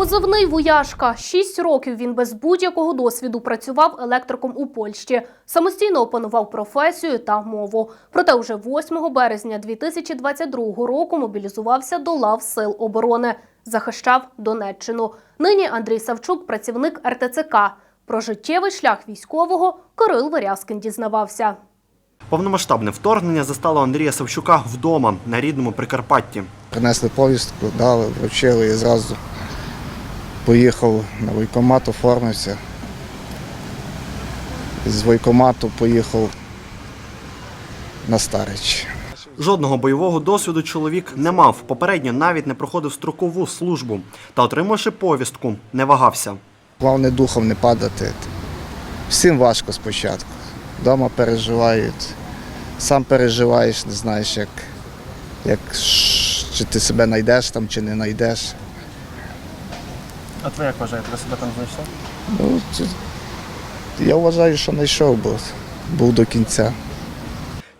Позивний вояжка. Шість років він без будь-якого досвіду працював електриком у Польщі. Самостійно опанував професію та мову. Проте вже 8 березня 2022 року мобілізувався до лав сил оборони. Захищав Донеччину. Нині Андрій Савчук – працівник РТЦК. Про життєвий шлях військового Кирил Варязкин дізнавався. Повномасштабне вторгнення застало Андрія Савчука вдома на рідному Прикарпатті. Принесли повістку, дали, вручили і зразу поїхав на воєкомат, оформився. З воєкомату поїхав на Старич. Жодного бойового досвіду чоловік не мав. Попередньо навіть не проходив строкову службу. Та, отримавши повістку, не вагався. Головне духом не падати. Всім важко спочатку. Дома переживають. Сам переживаєш, не знаєш, як, як, чи ти себе знайдеш там, чи не знайдеш. А ви як вважаєте, ви себе там знайшли? Ну, це, я вважаю, що знайшов, бо був до кінця.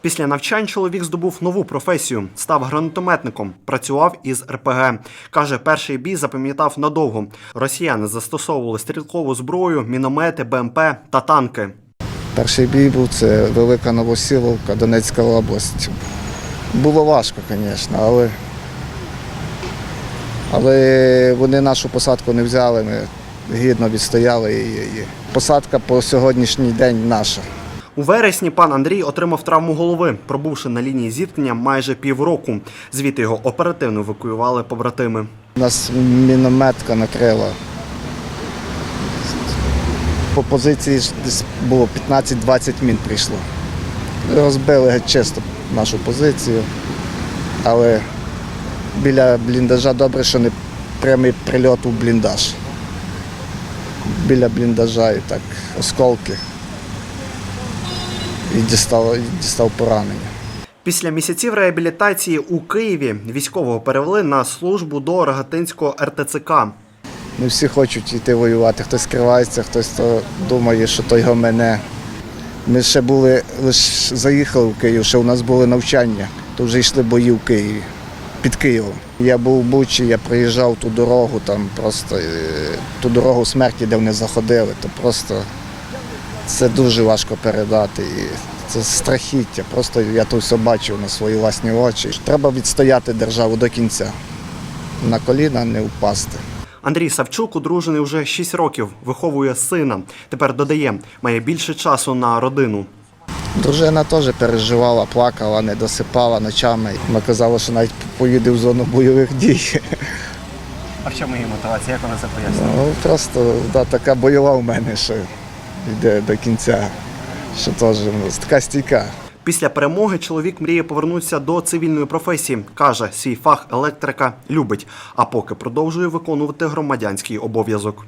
Після навчань чоловік здобув нову професію, став гранатометником, працював із РПГ. Каже, перший бій запам'ятав надовго. Росіяни застосовували стрілкову зброю, міномети, БМП та танки. Перший бій був це Велика Новосіловка, Донецька область. Було важко, звісно, але, але вони нашу посадку не взяли, ми гідно відстояли її. Посадка по сьогоднішній день наша. У вересні пан Андрій отримав травму голови, пробувши на лінії зіткнення майже півроку. Звідти його оперативно евакуювали побратими. У нас мінометка накрила. По позиції ж десь було 15-20 мін прийшло. Розбили чисто нашу позицію, але біля бліндажа добре, що не прямий прильот у бліндаж. Біля бліндажа і так осколки. І дістав, і дістав поранення. Після місяців реабілітації у Києві військового перевели на службу до Рогатинського РТЦК. Не всі хочуть йти воювати, хтось скривається, хтось то думає, що то його мене. Ми ще були, лише заїхали в Київ, ще у нас були навчання, то вже йшли бої в Києві, під Києвом. Я був у Бучі, я проїжджав ту дорогу, там просто е, ту дорогу смерті, де вони заходили, то просто це дуже важко передати. І це страхіття. Просто я то все бачив на свої власні очі. Треба відстояти державу до кінця. На коліна не впасти. Андрій Савчук одружений вже 6 років, виховує сина. Тепер додає, має більше часу на родину. Дружина теж переживала, плакала, не досипала ночами. Вона казала, що навіть поїде в зону бойових дій. А в чому її мотивація? Як вона це пояснює? Ну, просто да, така бойова в мене, що йде до кінця, що теж ну, така стійка. Після перемоги чоловік мріє повернутися до цивільної професії. Каже, свій фах електрика любить, а поки продовжує виконувати громадянський обов'язок.